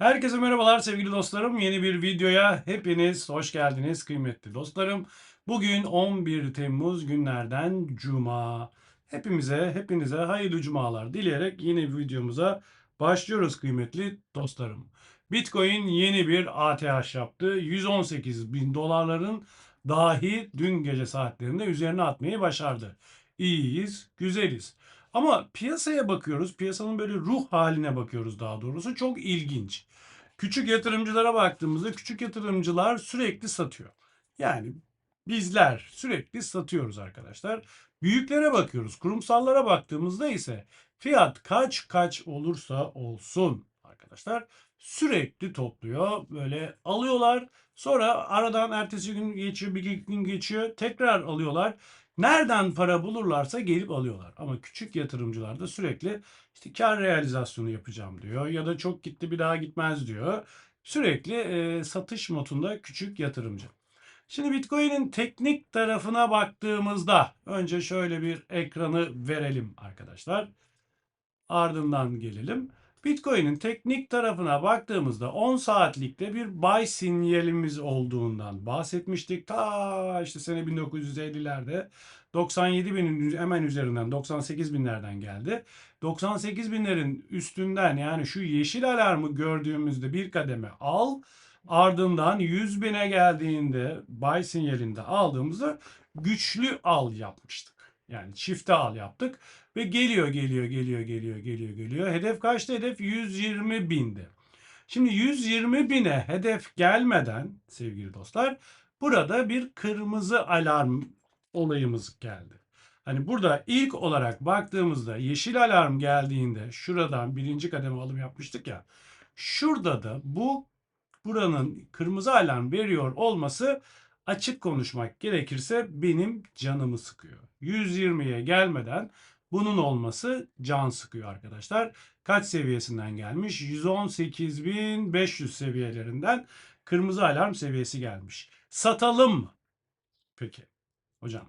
Herkese merhabalar sevgili dostlarım. Yeni bir videoya hepiniz hoş geldiniz kıymetli dostlarım. Bugün 11 Temmuz günlerden Cuma. Hepimize, hepinize hayırlı cumalar dileyerek yeni videomuza başlıyoruz kıymetli dostlarım. Bitcoin yeni bir ATH yaptı. 118 bin dolarların dahi dün gece saatlerinde üzerine atmayı başardı. İyiyiz, güzeliz. Ama piyasaya bakıyoruz. Piyasanın böyle ruh haline bakıyoruz daha doğrusu. Çok ilginç. Küçük yatırımcılara baktığımızda küçük yatırımcılar sürekli satıyor. Yani bizler sürekli satıyoruz arkadaşlar. Büyüklere bakıyoruz. Kurumsallara baktığımızda ise fiyat kaç kaç olursa olsun arkadaşlar sürekli topluyor. Böyle alıyorlar. Sonra aradan ertesi gün geçiyor, bir gün geçiyor. Tekrar alıyorlar. Nereden para bulurlarsa gelip alıyorlar. Ama küçük yatırımcılar da sürekli işte kar realizasyonu yapacağım diyor ya da çok gitti bir daha gitmez diyor. Sürekli e, satış modunda küçük yatırımcı. Şimdi Bitcoin'in teknik tarafına baktığımızda önce şöyle bir ekranı verelim arkadaşlar. Ardından gelelim. Bitcoin'in teknik tarafına baktığımızda 10 saatlikte bir buy sinyalimiz olduğundan bahsetmiştik. Ta işte sene 1950'lerde 97 binin hemen üzerinden 98 binlerden geldi. 98 binlerin üstünden yani şu yeşil alarmı gördüğümüzde bir kademe al. Ardından 100 bine geldiğinde buy sinyalinde aldığımızda güçlü al yapmıştık. Yani çifte al yaptık. Ve geliyor, geliyor, geliyor, geliyor, geliyor, geliyor. Hedef kaçtı? Hedef 120 bindi. Şimdi 120 bine hedef gelmeden sevgili dostlar burada bir kırmızı alarm olayımız geldi. Hani burada ilk olarak baktığımızda yeşil alarm geldiğinde şuradan birinci kademe alım yapmıştık ya. Şurada da bu buranın kırmızı alarm veriyor olması açık konuşmak gerekirse benim canımı sıkıyor. 120'ye gelmeden bunun olması can sıkıyor arkadaşlar. Kaç seviyesinden gelmiş? 118.500 seviyelerinden kırmızı alarm seviyesi gelmiş. Satalım mı? Peki. Hocam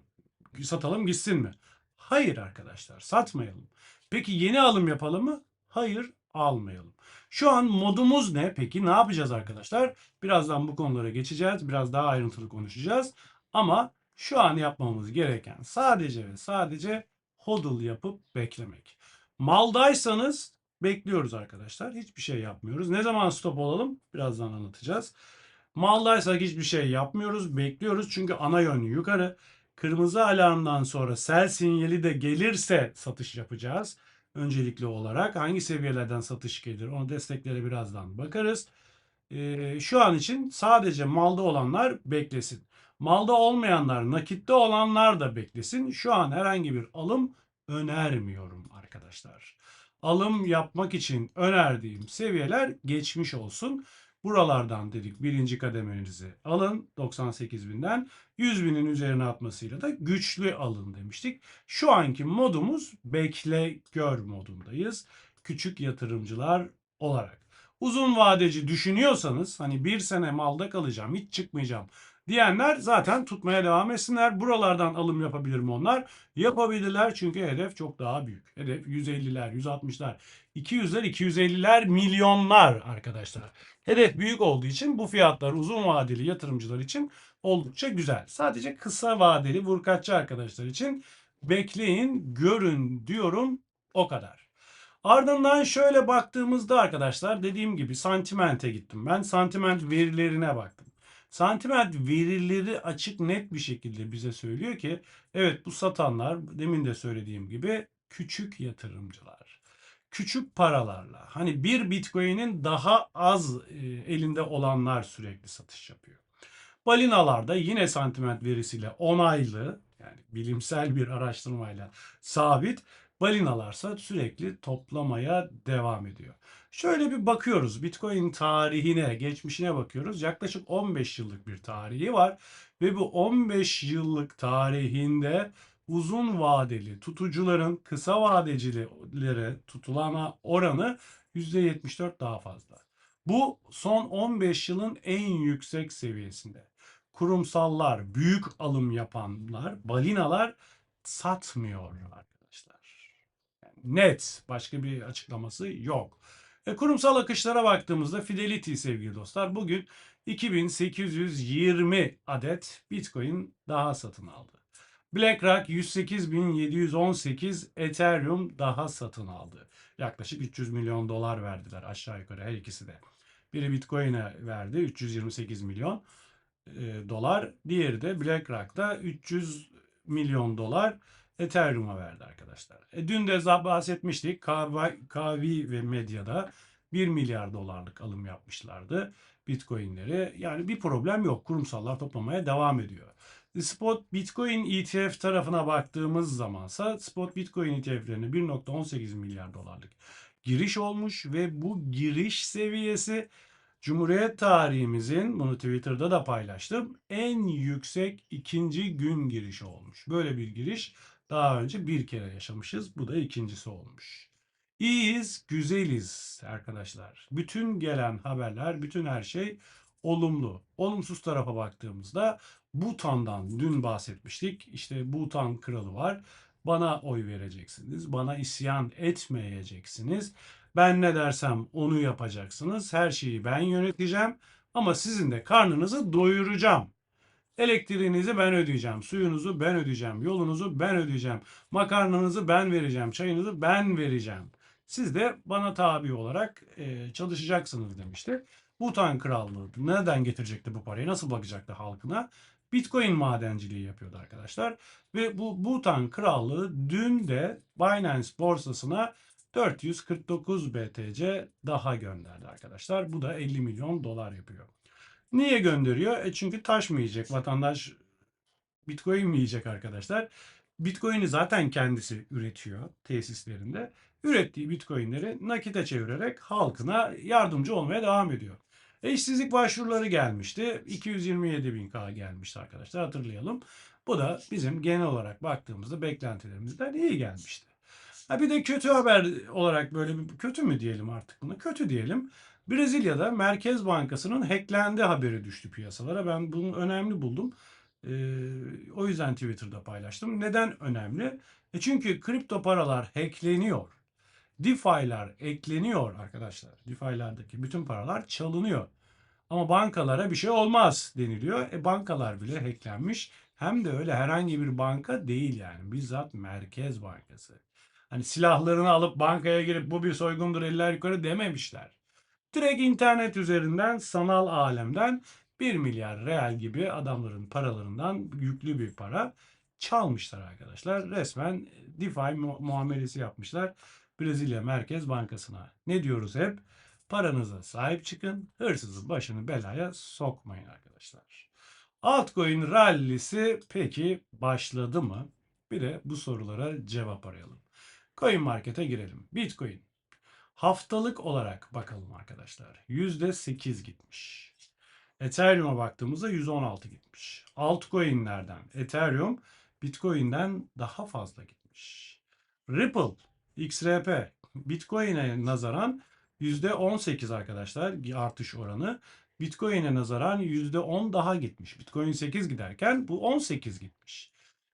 satalım gitsin mi? Hayır arkadaşlar satmayalım. Peki yeni alım yapalım mı? Hayır almayalım. Şu an modumuz ne? Peki ne yapacağız arkadaşlar? Birazdan bu konulara geçeceğiz. Biraz daha ayrıntılı konuşacağız. Ama şu an yapmamız gereken sadece ve sadece hodl yapıp beklemek. Maldaysanız bekliyoruz arkadaşlar. Hiçbir şey yapmıyoruz. Ne zaman stop olalım? Birazdan anlatacağız. Maldaysak hiçbir şey yapmıyoruz. Bekliyoruz çünkü ana yön yukarı. Kırmızı alarmdan sonra sell sinyali de gelirse satış yapacağız. Öncelikli olarak hangi seviyelerden satış gelir onu desteklere birazdan bakarız. Ee, şu an için sadece malda olanlar beklesin. Malda olmayanlar, nakitte olanlar da beklesin. Şu an herhangi bir alım önermiyorum arkadaşlar. Alım yapmak için önerdiğim seviyeler geçmiş olsun. Buralardan dedik birinci kademenizi alın 98 binden 100 binin üzerine atmasıyla da güçlü alın demiştik. Şu anki modumuz bekle gör modundayız. Küçük yatırımcılar olarak. Uzun vadeci düşünüyorsanız hani bir sene malda kalacağım hiç çıkmayacağım diyenler zaten tutmaya devam etsinler. Buralardan alım yapabilir mi onlar? Yapabilirler çünkü hedef çok daha büyük. Hedef 150'ler, 160'lar, 200'ler, 250'ler milyonlar arkadaşlar. Hedef büyük olduğu için bu fiyatlar uzun vadeli yatırımcılar için oldukça güzel. Sadece kısa vadeli vurkaççı arkadaşlar için bekleyin, görün diyorum o kadar. Ardından şöyle baktığımızda arkadaşlar dediğim gibi santimente gittim ben. Santiment verilerine baktım. Santiment verileri açık net bir şekilde bize söylüyor ki evet bu satanlar demin de söylediğim gibi küçük yatırımcılar. Küçük paralarla hani bir bitcoin'in daha az e, elinde olanlar sürekli satış yapıyor. Balinalarda yine sentiment verisiyle onaylı yani bilimsel bir araştırmayla sabit balinalarsa sürekli toplamaya devam ediyor. Şöyle bir bakıyoruz Bitcoin tarihine, geçmişine bakıyoruz. Yaklaşık 15 yıllık bir tarihi var ve bu 15 yıllık tarihinde uzun vadeli tutucuların kısa vadecilere tutulana oranı %74 daha fazla. Bu son 15 yılın en yüksek seviyesinde. Kurumsallar, büyük alım yapanlar, balinalar satmıyor arkadaşlar. Yani net başka bir açıklaması yok. E, kurumsal akışlara baktığımızda Fidelity sevgili dostlar bugün 2820 adet Bitcoin daha satın aldı. BlackRock 108.718 Ethereum daha satın aldı. Yaklaşık 300 milyon dolar verdiler aşağı yukarı her ikisi de. Biri Bitcoin'e verdi 328 milyon e, dolar. Diğeri de BlackRock'ta 300 milyon dolar Ethereum'a verdi arkadaşlar. E, dün de bahsetmiştik. Kavi, Kavi ve medyada 1 milyar dolarlık alım yapmışlardı Bitcoin'leri. Yani bir problem yok. Kurumsallar toplamaya devam ediyor. Spot Bitcoin ETF tarafına baktığımız zamansa Spot Bitcoin ETF'lerine 1.18 milyar dolarlık giriş olmuş ve bu giriş seviyesi Cumhuriyet tarihimizin bunu Twitter'da da paylaştım. En yüksek ikinci gün girişi olmuş. Böyle bir giriş daha önce bir kere yaşamışız. Bu da ikincisi olmuş. İyiyiz, güzeliz arkadaşlar. Bütün gelen haberler, bütün her şey olumlu. Olumsuz tarafa baktığımızda Butan'dan dün bahsetmiştik. İşte Butan kralı var. Bana oy vereceksiniz. Bana isyan etmeyeceksiniz. Ben ne dersem onu yapacaksınız. Her şeyi ben yöneteceğim. Ama sizin de karnınızı doyuracağım. Elektriğinizi ben ödeyeceğim, suyunuzu ben ödeyeceğim, yolunuzu ben ödeyeceğim, makarnanızı ben vereceğim, çayınızı ben vereceğim. Siz de bana tabi olarak e, çalışacaksınız demişti. Bhutan Krallığı neden getirecekti bu parayı, nasıl bakacaktı halkına? Bitcoin madenciliği yapıyordu arkadaşlar. Ve bu Bhutan Krallığı dün de Binance borsasına 449 BTC daha gönderdi arkadaşlar. Bu da 50 milyon dolar yapıyor. Niye gönderiyor? E çünkü taş mı yiyecek? Vatandaş Bitcoin mi yiyecek arkadaşlar? Bitcoin'i zaten kendisi üretiyor tesislerinde. Ürettiği Bitcoin'leri nakite çevirerek halkına yardımcı olmaya devam ediyor. E işsizlik başvuruları gelmişti. 227 bin K gelmişti arkadaşlar hatırlayalım. Bu da bizim genel olarak baktığımızda beklentilerimizden iyi gelmişti. Ha bir de kötü haber olarak böyle bir kötü mü diyelim artık bunu? Kötü diyelim. Brezilya'da Merkez Bankası'nın hacklendi haberi düştü piyasalara. Ben bunu önemli buldum. Ee, o yüzden Twitter'da paylaştım. Neden önemli? E çünkü kripto paralar hackleniyor. DeFi'ler ekleniyor arkadaşlar. DeFi'lerdeki bütün paralar çalınıyor. Ama bankalara bir şey olmaz deniliyor. E bankalar bile hacklenmiş. Hem de öyle herhangi bir banka değil yani. Bizzat Merkez Bankası. Hani silahlarını alıp bankaya girip bu bir soygundur eller yukarı dememişler. Direkt internet üzerinden sanal alemden 1 milyar real gibi adamların paralarından yüklü bir para çalmışlar arkadaşlar. Resmen DeFi muamelesi yapmışlar Brezilya Merkez Bankası'na. Ne diyoruz hep? Paranıza sahip çıkın, hırsızın başını belaya sokmayın arkadaşlar. Altcoin rallisi peki başladı mı? Bir de bu sorulara cevap arayalım. Coin Market'e girelim. Bitcoin Haftalık olarak bakalım arkadaşlar. %8 gitmiş. Ethereum'a baktığımızda 116 gitmiş. Altcoin'lerden Ethereum Bitcoin'den daha fazla gitmiş. Ripple, XRP Bitcoin'e nazaran %18 arkadaşlar artış oranı. Bitcoin'e nazaran %10 daha gitmiş. Bitcoin 8 giderken bu 18 gitmiş.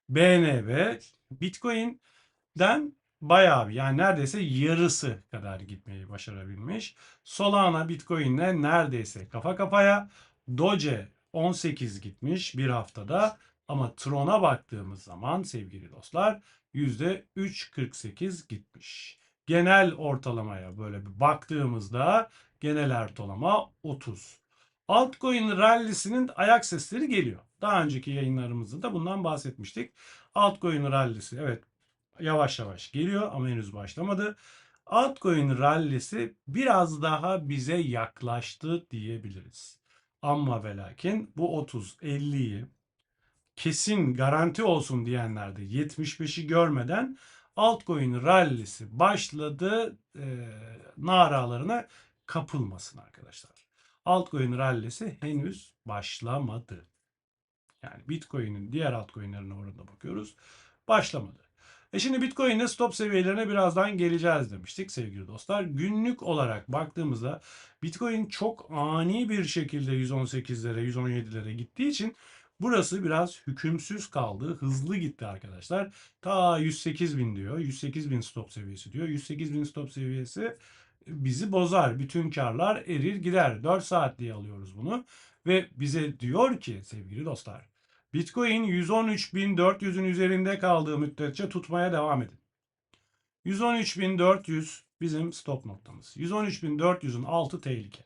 BNB Bitcoin'den bayağı bir yani neredeyse yarısı kadar gitmeyi başarabilmiş. Solana Bitcoin'le neredeyse kafa kafaya. Doge 18 gitmiş bir haftada ama Tron'a baktığımız zaman sevgili dostlar %3.48 gitmiş. Genel ortalamaya böyle bir baktığımızda genel ortalama 30. Altcoin rallisinin ayak sesleri geliyor. Daha önceki yayınlarımızda da bundan bahsetmiştik. Altcoin rallisi evet yavaş yavaş geliyor ama henüz başlamadı. Altcoin rallisi biraz daha bize yaklaştı diyebiliriz. Ama ve lakin bu 30-50'yi kesin garanti olsun diyenler de 75'i görmeden altcoin rallisi başladı e, naralarına kapılmasın arkadaşlar. Altcoin rallisi henüz başlamadı. Yani Bitcoin'in diğer altcoin'lerine orada bakıyoruz. Başlamadı. E şimdi Bitcoin'in stop seviyelerine birazdan geleceğiz demiştik sevgili dostlar. Günlük olarak baktığımızda Bitcoin çok ani bir şekilde 118'lere 117'lere gittiği için burası biraz hükümsüz kaldı. Hızlı gitti arkadaşlar. Ta 108 bin diyor. 108 bin stop seviyesi diyor. 108 bin stop seviyesi bizi bozar. Bütün karlar erir gider. 4 saat diye alıyoruz bunu. Ve bize diyor ki sevgili dostlar Bitcoin 113.400'ün üzerinde kaldığı müddetçe tutmaya devam edin. 113.400 bizim stop noktamız. 113.400'ün altı tehlike.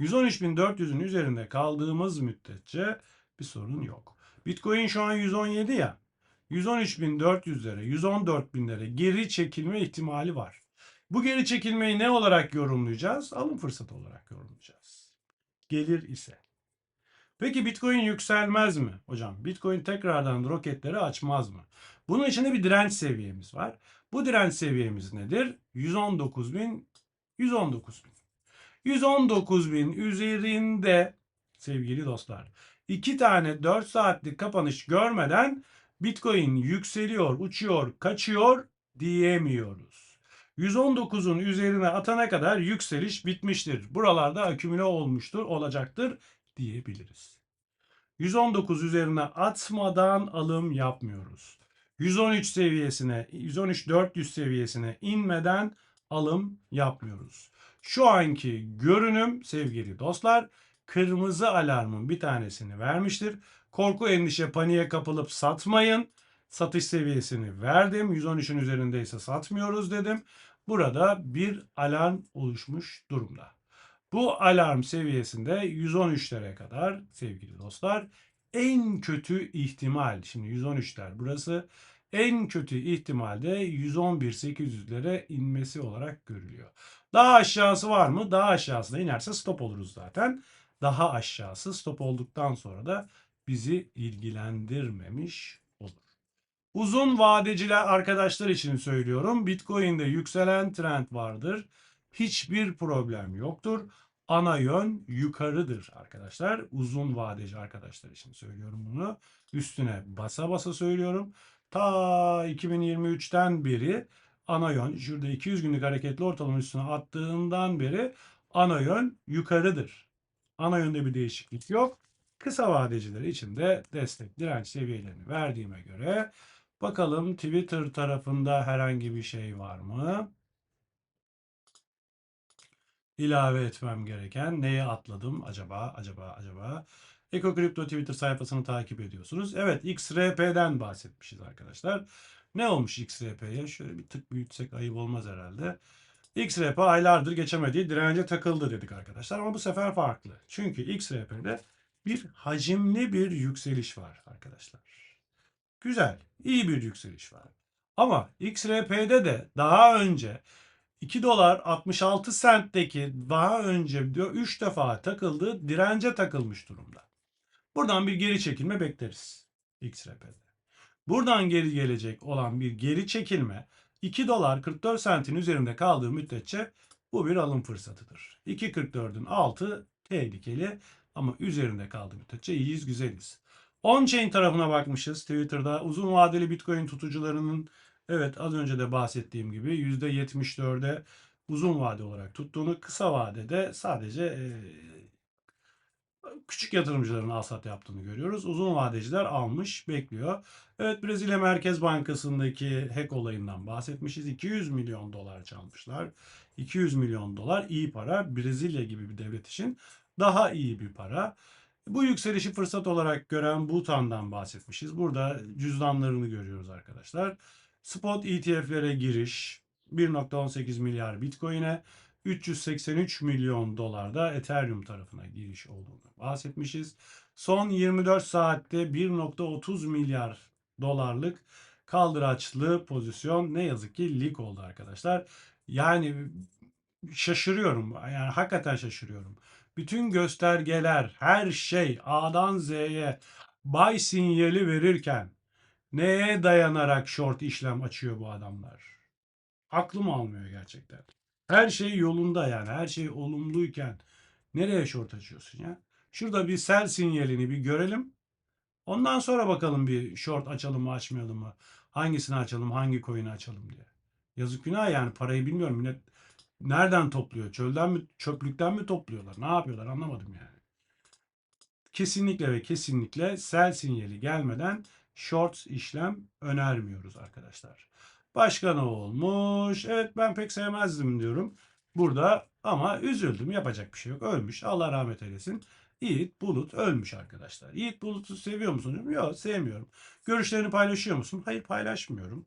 113.400'ün üzerinde kaldığımız müddetçe bir sorun yok. Bitcoin şu an 117 ya. 113.400'lere, 114.000'lere geri çekilme ihtimali var. Bu geri çekilmeyi ne olarak yorumlayacağız? Alım fırsatı olarak yorumlayacağız. Gelir ise. Peki Bitcoin yükselmez mi hocam? Bitcoin tekrardan roketleri açmaz mı? Bunun için de bir direnç seviyemiz var. Bu direnç seviyemiz nedir? 119.000 119.000. 119.000 üzerinde sevgili dostlar iki tane 4 saatlik kapanış görmeden Bitcoin yükseliyor, uçuyor, kaçıyor diyemiyoruz. 119'un üzerine atana kadar yükseliş bitmiştir. Buralarda akümüle olmuştur, olacaktır diyebiliriz. 119 üzerine atmadan alım yapmıyoruz. 113 seviyesine, 113 400 seviyesine inmeden alım yapmıyoruz. Şu anki görünüm sevgili dostlar kırmızı alarmın bir tanesini vermiştir. Korku, endişe, paniğe kapılıp satmayın. Satış seviyesini verdim. 113'ün üzerindeyse satmıyoruz dedim. Burada bir alarm oluşmuş durumda. Bu alarm seviyesinde 113'lere kadar sevgili dostlar en kötü ihtimal şimdi 113'ler burası en kötü ihtimalde 111.800'lere inmesi olarak görülüyor. Daha aşağısı var mı? Daha aşağısına inerse stop oluruz zaten. Daha aşağısı stop olduktan sonra da bizi ilgilendirmemiş olur. Uzun vadeciler arkadaşlar için söylüyorum. Bitcoin'de yükselen trend vardır. Hiçbir problem yoktur. Ana yön yukarıdır arkadaşlar. Uzun vadeci arkadaşlar için söylüyorum bunu. Üstüne basa basa söylüyorum. Ta 2023'ten beri ana yön şurada 200 günlük hareketli ortalama üstüne attığından beri ana yön yukarıdır. Ana yönde bir değişiklik yok. Kısa vadeciler için de destek direnç seviyelerini verdiğime göre bakalım Twitter tarafında herhangi bir şey var mı? ilave etmem gereken neye atladım acaba acaba acaba Eko Kripto Twitter sayfasını takip ediyorsunuz. Evet XRP'den bahsetmişiz arkadaşlar. Ne olmuş XRP'ye? Şöyle bir tık büyütsek ayıp olmaz herhalde. XRP aylardır geçemediği dirence takıldı dedik arkadaşlar ama bu sefer farklı. Çünkü XRP'de bir hacimli bir yükseliş var arkadaşlar. Güzel, iyi bir yükseliş var. Ama XRP'de de daha önce 2 dolar 66 centteki daha önce diyor 3 defa takıldığı dirence takılmış durumda. Buradan bir geri çekilme bekleriz XRP'de. Buradan geri gelecek olan bir geri çekilme 2 dolar 44 sentin üzerinde kaldığı müddetçe bu bir alım fırsatıdır. 2.44'ün altı tehlikeli ama üzerinde kaldığı müddetçe iyiyiz güzeliz. On-chain tarafına bakmışız Twitter'da uzun vadeli Bitcoin tutucularının Evet az önce de bahsettiğim gibi %74'e uzun vade olarak tuttuğunu kısa vadede sadece küçük yatırımcıların alsat yaptığını görüyoruz. Uzun vadeciler almış bekliyor. Evet Brezilya Merkez Bankası'ndaki hack olayından bahsetmişiz. 200 milyon dolar çalmışlar. 200 milyon dolar iyi para. Brezilya gibi bir devlet için daha iyi bir para. Bu yükselişi fırsat olarak gören Bhutan'dan bahsetmişiz. Burada cüzdanlarını görüyoruz arkadaşlar. Spot ETF'lere giriş 1.18 milyar Bitcoin'e 383 milyon dolarda Ethereum tarafına giriş olduğunu bahsetmişiz. Son 24 saatte 1.30 milyar dolarlık kaldıraçlı pozisyon ne yazık ki lik oldu arkadaşlar. Yani şaşırıyorum. Yani hakikaten şaşırıyorum. Bütün göstergeler, her şey A'dan Z'ye buy sinyali verirken Neye dayanarak short işlem açıyor bu adamlar? Aklım almıyor gerçekten. Her şey yolunda yani. Her şey olumluyken nereye short açıyorsun ya? Şurada bir sell sinyalini bir görelim. Ondan sonra bakalım bir short açalım mı açmayalım mı? Hangisini açalım, hangi coin'i açalım diye. Yazık günah yani parayı bilmiyorum. Millet nereden topluyor? Çölden mi, çöplükten mi topluyorlar? Ne yapıyorlar anlamadım yani. Kesinlikle ve kesinlikle sell sinyali gelmeden short işlem önermiyoruz arkadaşlar. Başka ne olmuş? Evet ben pek sevmezdim diyorum. burada ama üzüldüm. Yapacak bir şey yok. Ölmüş. Allah rahmet eylesin. Yiğit Bulut ölmüş arkadaşlar. Yiğit Bulut'u seviyor musun? Yok sevmiyorum. Görüşlerini paylaşıyor musun? Hayır paylaşmıyorum.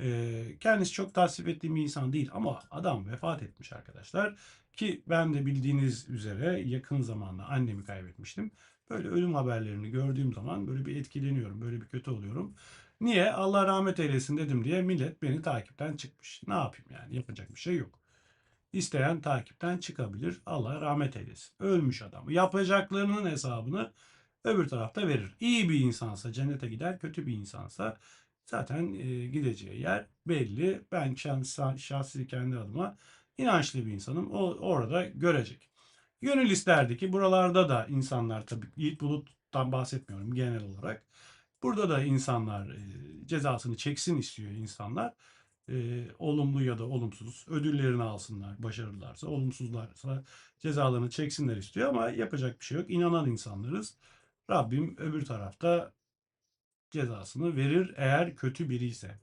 Ee, kendisi çok tasvip ettiğim bir insan değil ama adam vefat etmiş arkadaşlar. Ki ben de bildiğiniz üzere yakın zamanda annemi kaybetmiştim. Böyle ölüm haberlerini gördüğüm zaman böyle bir etkileniyorum. Böyle bir kötü oluyorum. Niye? Allah rahmet eylesin dedim diye millet beni takipten çıkmış. Ne yapayım yani? Yapacak bir şey yok. İsteyen takipten çıkabilir. Allah rahmet eylesin. Ölmüş adam. Yapacaklarının hesabını öbür tarafta verir. İyi bir insansa cennete gider, kötü bir insansa zaten e, gideceği yer belli. Ben şahsi, şahsi kendi adıma inançlı bir insanım. O orada görecek. Gönül isterdi ki buralarda da insanlar tabii Yiğit Bulut'tan bahsetmiyorum genel olarak. Burada da insanlar e, cezasını çeksin istiyor insanlar. E, olumlu ya da olumsuz ödüllerini alsınlar başarırlarsa, olumsuzlarsa cezalarını çeksinler istiyor ama yapacak bir şey yok. İnanan insanlarız. Rabbim öbür tarafta cezasını verir eğer kötü biri ise.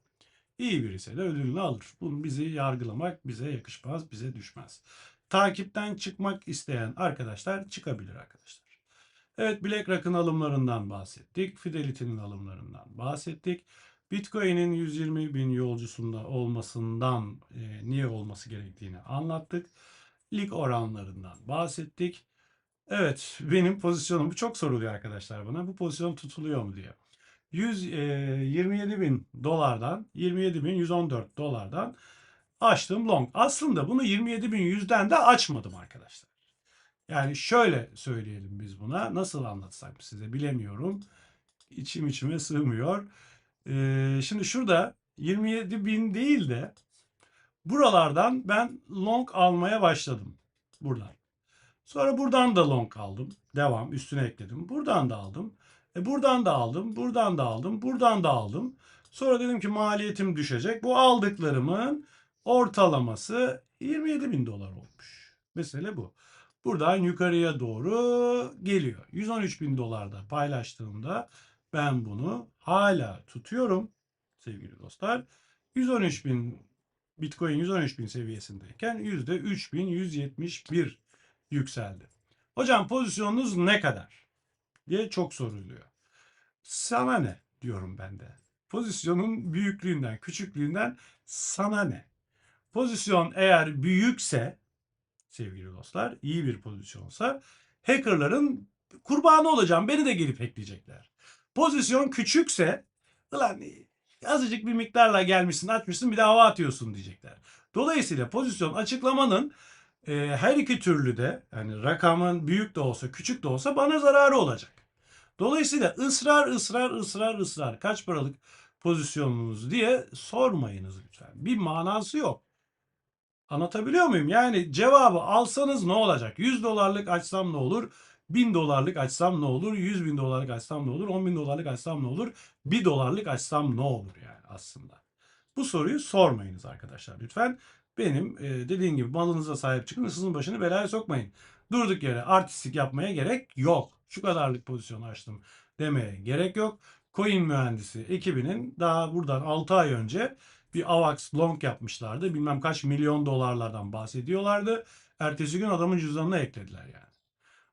İyi biri ise de ödülünü alır. Bunu bizi yargılamak bize yakışmaz, bize düşmez. Takipten çıkmak isteyen arkadaşlar çıkabilir arkadaşlar. Evet BlackRock'ın alımlarından bahsettik. Fidelity'nin alımlarından bahsettik. Bitcoin'in 120 bin yolcusunda olmasından e, niye olması gerektiğini anlattık. Lig oranlarından bahsettik. Evet benim pozisyonum bu çok soruluyor arkadaşlar bana. Bu pozisyon tutuluyor mu diye. 127 bin dolardan 27 bin 114 dolardan açtım long. Aslında bunu 27 bin 100'den de açmadım arkadaşlar. Yani şöyle söyleyelim biz buna. Nasıl anlatsam size bilemiyorum. İçim içime sığmıyor. Ee, şimdi şurada 27 bin değil de buralardan ben long almaya başladım. Buradan. Sonra buradan da long aldım. Devam üstüne ekledim. Buradan da aldım. E buradan da aldım. Buradan da aldım. Buradan da aldım. Sonra dedim ki maliyetim düşecek. Bu aldıklarımın ortalaması 27 bin dolar olmuş. Mesele bu. Buradan yukarıya doğru geliyor. 113 bin dolarda paylaştığımda ben bunu hala tutuyorum sevgili dostlar. 113 bin Bitcoin 113 bin seviyesindeyken %3171 yükseldi. Hocam pozisyonunuz ne kadar? diye çok soruluyor. Sana ne diyorum ben de. Pozisyonun büyüklüğünden, küçüklüğünden sana ne? Pozisyon eğer büyükse sevgili dostlar, iyi bir pozisyonsa hackerların kurbanı olacağım. Beni de gelip hackleyecekler. Pozisyon küçükse ulan azıcık bir miktarla gelmişsin açmışsın bir de hava atıyorsun diyecekler. Dolayısıyla pozisyon açıklamanın e, her iki türlü de yani rakamın büyük de olsa küçük de olsa bana zararı olacak. Dolayısıyla ısrar ısrar ısrar ısrar kaç paralık pozisyonunuz diye sormayınız lütfen. Bir manası yok. Anlatabiliyor muyum? Yani cevabı alsanız ne olacak? 100 dolarlık açsam ne olur? 1000 dolarlık açsam ne olur? 100 bin dolarlık açsam ne olur? 10 bin dolarlık açsam ne olur? 1 dolarlık açsam ne olur yani aslında? Bu soruyu sormayınız arkadaşlar lütfen. Benim e, dediğim gibi malınıza sahip çıkın, hırsızın başını belaya sokmayın. Durduk yere artistik yapmaya gerek yok. Şu kadarlık pozisyon açtım demeye gerek yok. Coin mühendisi ekibinin daha buradan 6 ay önce bir AVAX long yapmışlardı. Bilmem kaç milyon dolarlardan bahsediyorlardı. Ertesi gün adamın cüzdanına eklediler yani.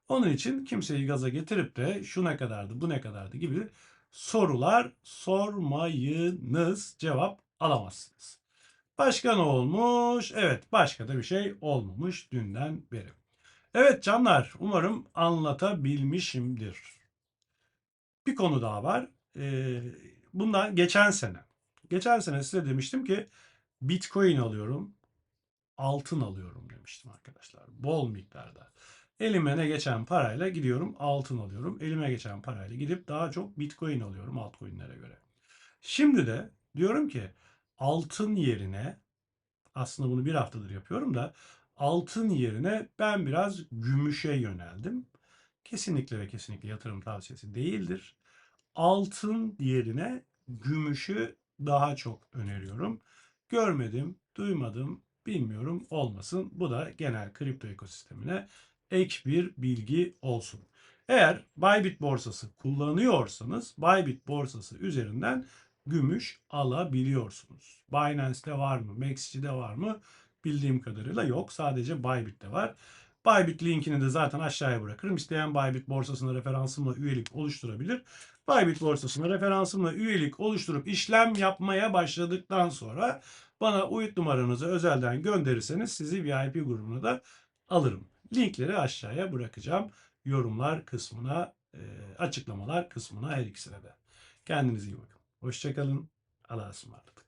Onun için kimseyi gaza getirip de şu ne kadardı bu ne kadardı gibi sorular sormayınız cevap alamazsınız. Başka ne olmuş? Evet başka da bir şey olmamış dünden beri. Evet canlar umarım anlatabilmişimdir. Bir konu daha var. Ee, bundan geçen sene. Geçen sene size demiştim ki Bitcoin alıyorum, altın alıyorum demiştim arkadaşlar. Bol miktarda. Elime ne geçen parayla gidiyorum altın alıyorum. Elime geçen parayla gidip daha çok Bitcoin alıyorum altcoin'lere göre. Şimdi de diyorum ki altın yerine aslında bunu bir haftadır yapıyorum da altın yerine ben biraz gümüşe yöneldim. Kesinlikle ve kesinlikle yatırım tavsiyesi değildir. Altın yerine gümüşü daha çok öneriyorum. Görmedim, duymadım, bilmiyorum olmasın. Bu da genel kripto ekosistemine ek bir bilgi olsun. Eğer Bybit borsası kullanıyorsanız Bybit borsası üzerinden gümüş alabiliyorsunuz. Binance'de var mı? Maxi'de var mı? bildiğim kadarıyla yok. Sadece Bybit'te var. Bybit linkini de zaten aşağıya bırakırım. İsteyen Bybit borsasına referansımla üyelik oluşturabilir. Bybit borsasına referansımla üyelik oluşturup işlem yapmaya başladıktan sonra bana uyut numaranızı özelden gönderirseniz sizi VIP grubuna da alırım. Linkleri aşağıya bırakacağım. Yorumlar kısmına, e, açıklamalar kısmına her ikisine de. Kendinize iyi bakın. Hoşçakalın. Allah'a ısmarladık.